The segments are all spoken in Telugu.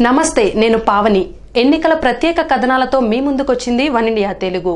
నమస్తే నేను పావని. ఎన్నికల ప్రత్యేక కథనాలతో మీ ముందుకొచ్చింది వన్ ఇండియా తెలుగు.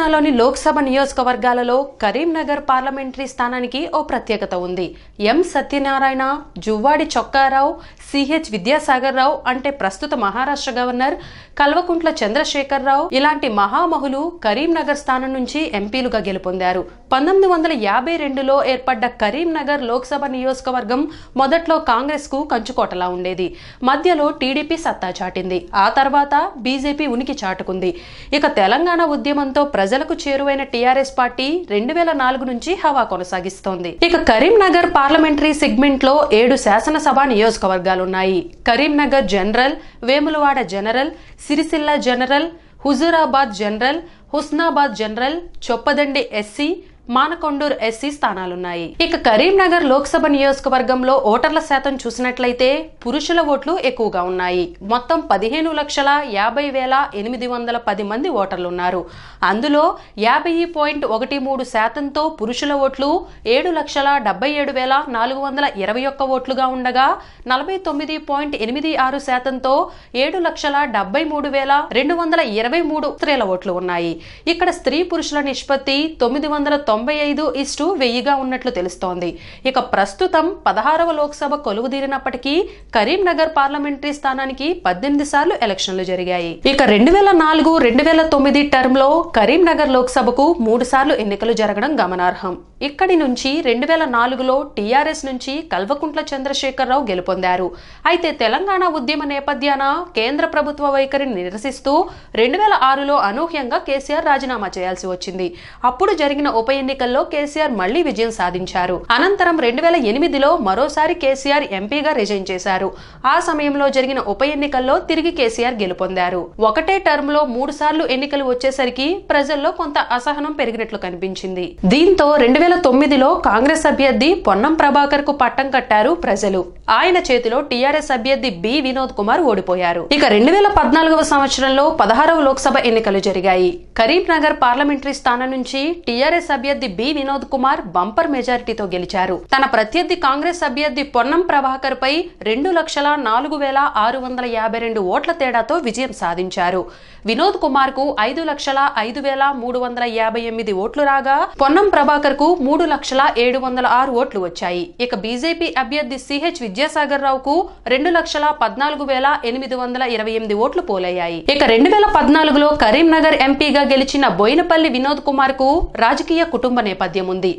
తెలంగాణలోని లోక్సభ నియోజకవర్గాలలో కరీంనగర్ పార్లమెంటరీ స్థానానికి ఓ ప్రత్యేకత ఉంది. ఎం సత్యనారాయణ జువ్వాడి చొక్కారావు సిహెచ్ విద్యాసాగర్ రావు అంటే ప్రస్తుత మహారాష్ట్ర గవర్నర్ కల్వకుంట్ల చంద్రశేఖర్ రావు ఇలాంటి మహామహులు కరీంనగర్ స్థానం నుంచి ఎంపీలుగా గెలుపొందారు. పంతొమ్మిది వందల యాభై రెండులో ఏర్పడ్డ కరీంనగర్ లోక్సభ నియోజకవర్గం మొదట్లో కాంగ్రెస్కు కంచుకోటలా ఉండేది. మధ్యలో టీడీపీ సత్తా చాటింది. ఆ తర్వాత బీజేపీ ఉనికి చాటుకుంది. ఇక తెలంగాణ ఉద్యమంతో ప్రజలకు చేరువైన టీఆర్ఎస్ పార్టీ రెండు వేల నాలుగు నుంచి హవా కొనసాగిస్తోంది. ఇక కరీంనగర్ పార్లమెంటరీ సెగ్మెంట్లో ఏడు శాసనసభ నియోజకవర్గాలున్నాయి. Karimnagar general Vemulawada general Sircilla general Huzurabad general Husnabad general Choppadandi SC Manakondur SC స్థానాలున్నాయి. ఇక కరీంనగర్ లోక్సభ నియోజకవర్గంలో ఓటర్ల శాతం చూసినట్లయితే పురుషుల ఓట్లు ఎక్కువగా ఉన్నాయి. మొత్తం పదిహేను లక్షల యాభై వేల ఎనిమిది వందల పది మంది ఓటర్లు ఉన్నారు అందులో యాభై పాయింట్ ఒకటి మూడు శాతంతో పురుషుల ఓట్లు ఏడు లక్షల డెబ్బై ఏడు వేల నాలుగు వందల ఇరవై ఒక్క ఓట్లుగా ఉండగా నలభై తొమ్మిది పాయింట్ ఎనిమిది ఆరు శాతంతో ఏడు లక్షల డెబ్బై మూడు వేల రెండు వందల ఇరవై మూడు స్త్రీల ఓట్లు ఉన్నాయి. ఇక్కడ స్త్రీ పురుషుల నిష్పత్తి తొమ్మిది వందల తొంభై ఐదు ఇస్టు వెయ్యిగా ఉన్నట్లు తెలుస్తోంది. ఇక ప్రస్తుతం పదహారవ లోక్సభ కొలువుదీరినప్పటికీ కరీంనగర్ పార్లమెంటరీ స్థానానికి పద్దెనిమిది సార్లు ఎలక్షన్లు జరిగాయి. ఇక రెండు వేల నాలుగు రెండు వేల తొమ్మిది టర్మ్లో కరీంనగర్ లోక్సభకు మూడు సార్లు ఎన్నికలు జరగడం గమనార్హం. ఇక్కడి నుంచి రెండు వేల నాలుగులో టీఆర్ఎస్ నుంచి కల్వకుంట్ల చంద్రశేఖరరావు గెలుపొందారు. అయితే తెలంగాణ ఉద్యమ నేపథ్యాన కేంద్ర ప్రభుత్వ వైఖరిని నిరసిస్తూ రెండు వేల ఆరులో అనూహ్యంగా కేసీఆర్ రాజీనామా చేయాల్సి వచ్చింది. అప్పుడు జరిగిన ఉప ఎన్నికల్లో కేసీఆర్ మళ్ళీ విజయం సాధించారు. అనంతరం రెండు వేల ఎనిమిదిలో మరోసారి కేసీఆర్ ఎంపీగా రిజైన్ చేశారు. ఆ సమయంలో జరిగిన ఉప ఎన్నికల్లో తిరిగి కేసీఆర్ గెలుపొందారు. ఒకటే టర్మ్లో మూడు సార్లు ఎన్నికలు వచ్చేసరికి ప్రజల్లో కొంత అసహనం పెరిగినట్లు కనిపించింది. దీంతో రెండు వేల వేల తొమ్మిదిలో కాంగ్రెస్ అభ్యర్థి పొన్నం ప్రభాకర్కు పట్టం కట్టారు ప్రజలు. ఆయన చేతిలో టీఆర్ఎస్ అభ్యర్థి బి. వినోద్ కుమార్ ఓడిపోయారు. ఇక రెండు వేల పద్నాలుగవ సంవత్సరంలో పదహారవ లోక్సభ ఎన్నికలు జరిగాయి. కరీంనగర్ పార్లమెంటరీ స్థానం నుంచి టీఆర్ఎస్ అభ్యర్థి బి. వినోద్ కుమార్ బంపర్ మెజారిటీతో గెలిచారు. తన ప్రత్యర్థి కాంగ్రెస్ అభ్యర్థి పొన్నం ప్రభాకర్ పై రెండు లక్షల నాలుగు వేల ఆరు వందల యాభై రెండు ఓట్ల తేడాతో విజయం సాధించారు. వినోద్ కుమార్కు ఐదు లక్షల ఐదు వేల మూడు వందల యాభై ఎనిమిది ఓట్లు రాగా పొన్నం ప్రభాకర్కు మూడు లక్షల ఏడు వందల ఆరు ఓట్లు వచ్చాయి. ఇక బీజేపీ అభ్యర్థి సిహెచ్ విద్యాసాగర్ రావుకు రెండు లక్షల పద్నాలుగు వేల ఎనిమిది వందల ఇరవై ఎనిమిది ఓట్లు పోలయ్యాయి. ఇక రెండు వేల పద్నాలుగులో కరీంనగర్ ఎంపీగా గెలిచిన బోయినపల్లి వినోద్ కుమార్కు రాజకీయ కుటుంబ నేపథ్యం ఉంది.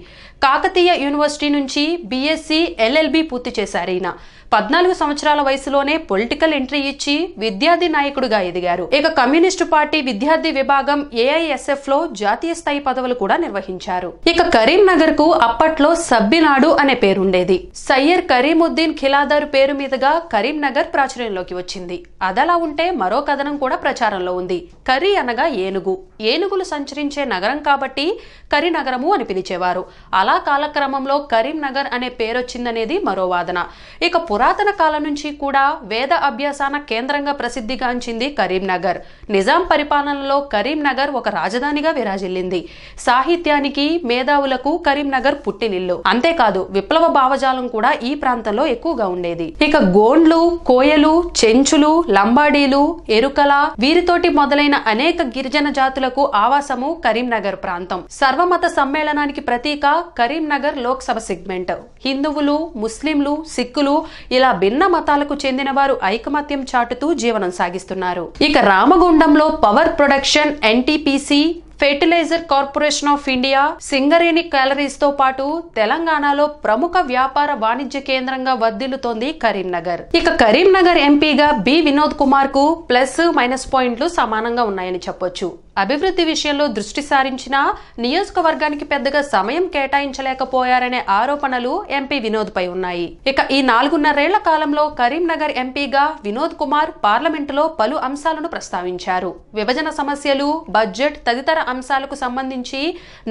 కాకతీయ యూనివర్సిటీ నుంచి బీఎస్సీ ఎల్ఎల్బి పూర్తి చేశారు ఈయన. పద్నాలుగు సంవత్సరాల వయసులోనే పొలిటికల్ ఎంట్రీ ఇచ్చి విద్యార్థి నాయకుడిగా ఎదిగారు. ఇక కమ్యూనిస్టు పార్టీ విద్యార్థి విభాగం ఏఐఎస్ఎఫ్లో జాతీయ స్థాయి పదవులు కూడా నిర్వహించారు. ఇక కరీంనగర్కు అప్పట్లో సబ్బినాడు అనే పేరుండేది. సయ్యర్ కరీముద్దీన్ ఖిలాదారు పేరు మీదుగా కరీంనగర్ ప్రాచుర్యంలోకి వచ్చింది. అదలా ఉంటే మరో కథనం కూడా ప్రచారంలో ఉంది. కరీ అనగా ఏనుగు. ఏనుగులు సంచరించే నగరం కాబట్టి కరీనగరము అని పిలిచేవారు. అలా కాలక్రమంలో కరీంనగర్ అనే పేరొచ్చిందనేది మరో వాదన. ఇక పురాతన కాలం నుంచి కూడా వేద అభ్యాసాన కేంద్రంగా ప్రసిద్ధిగాంచింది కరీంనగర్. నిజాం పరిపాలనలో కరీంనగర్ ఒక రాజధానిగా విరాజిల్లింది. సాహిత్యానికి మేధావులకు కరీంనగర్ పుట్టినిల్లు. అంతేకాదు విప్లవ భావజాలం కూడా ఈ ప్రాంతంలో ఎక్కువగా ఉండేది. ఇక గోండ్లు కోయలు చెంచులు లంబాడీలు ఎరుకల వీరితోటి మొదలైన అనేక గిరిజన జాతులకు ఆవాసము కరీంనగర్ ప్రాంతం. సర్వమత సమ్మేళనానికి ప్రతీక కరీంనగర్ లోక్సభ సెగ్మెంట్. హిందువులు ముస్లింలు సిక్కులు ఇలా భిన్న మతాలకు చెందిన వారు ఐకమత్యం చాటుతూ జీవనం సాగిస్తున్నారు. ఇక రామగుండంలో power production NTPC fertiliser corporation of India Singareni క్యాలరీస్తో పాటు తెలంగాణలో ప్రముఖ వ్యాపార వాణిజ్య కేంద్రంగా వర్ధిల్లుతోంది కరీంనగర్. ఇక కరీంనగర్ ఎంపీగా బి వినోద్ కుమార్కు ప్లస్ మైనస్ పాయింట్లు సమానంగా ఉన్నాయని చెప్పొచ్చు. అభివృద్ధి విషయంలో దృష్టి సారించినా నియోజకవర్గానికి పెద్దగా సమయం కేటాయించలేకపోయారనే ఆరోపణలు ఎంపీ వినోద్పై ఉన్నాయి. ఇక ఈ నాలుగున్నరేళ్ళ కాలంలో కరీంనగర్ ఎంపీగా వినోద్ కుమార్ పార్లమెంటులో పలు అంశాలను ప్రస్తావించారు. విభజన సమస్యలు బడ్జెట్ తదితర అంశాలకు సంబంధించి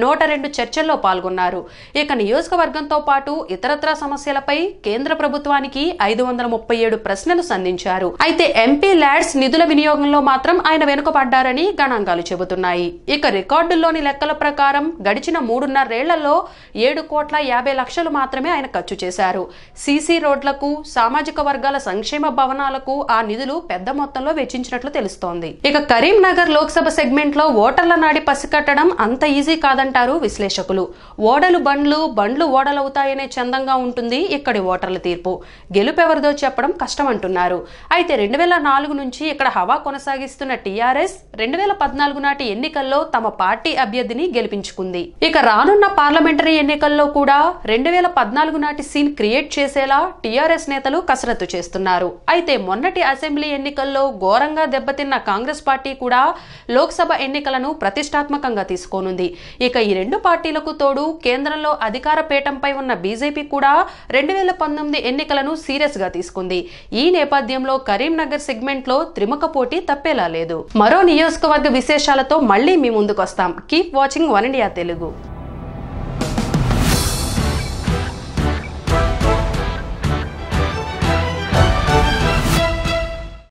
నూట రెండు చర్చల్లో పాల్గొన్నారు. ఇక నియోజకవర్గంతో పాటు ఇతరత్రా సమస్యలపై కేంద్ర ప్రభుత్వానికి ఐదు వందల ముప్పై ఏడు ప్రశ్నలు సంధించారు. అయితే ఎంపీ ల్యాడ్స్ నిధుల వినియోగంలో మాత్రం ఆయన వెనుకబడ్డారని గణాంకాలు చెబుతున్నాయి. ఇక రికార్డుల్లోని లెక్కల ప్రకారం గడిచిన మూడున్నరేళ్ళలో ఏడు కోట్ల యాభై లక్షలు మాత్రమే ఆయన ఖర్చు చేశారు. సీసీ రోడ్లకు సామాజిక వర్గాల సంక్షేమ భవనాలకు ఆ నిధులు పెద్ద మొత్తంలో వెచ్చించినట్లు తెలుస్తోంది. ఇక కరీంనగర్ లోక్సభ సెగ్మెంట్లో ఓటర్ల నాడి పసికట్టడం అంత ఈజీ కాదంటారు విశ్లేషకులు. ఓడలు బండ్లు బండ్లు ఓడలవుతాయనే చందంగా ఉంటుంది ఇక్కడి ఓటర్ల తీర్పు. గెలుపెవరిదో చెప్పడం కష్టం అంటున్నారు అయితే రెండు వేల నాలుగు నుంచి ఇక్కడ హవా కొనసాగిస్తున్న టీఆర్ఎస్ రెండు వేల పద్నాలుగు నాటి ఎన్నికల్లో తమ పార్టీ అభ్యర్థిని గెలిపించుకుంది. ఇక రానున్న పార్లమెంటరీ ఎన్నికల్లో కూడా రెండు వేల పద్నాలుగు నాటి సీన్ క్రియేట్ చేసేలా టీఆర్ఎస్ నేతలు కసరత్తు చేస్తున్నారు. అయితే మొన్నటి అసెంబ్లీ ఎన్నికల్లో ఘోరంగా దెబ్బతిన్న కాంగ్రెస్ పార్టీ కూడా లోక్సభ ఎన్నికలను ప్రతిష్టాత్మకంగా తీసుకోనుంది. ఇక ఈ రెండు పార్టీలకు తోడు కేంద్రంలో అధికార పీఠంపై ఉన్న బీజేపీ కూడా రెండు వేల పంతొమ్మిది ఎన్నికలను సీరియస్గా తీసుకుంది. ఈ నేపథ్యంలో కరీంనగర్ సెగ్మెంట్లో త్రిముఖ పోటీ తప్పేలా లేదు. మరో నియోజకవర్గ విశేషాలతో మళ్ళీ మీ ముందుకు వస్తాం keep watching one India Telugu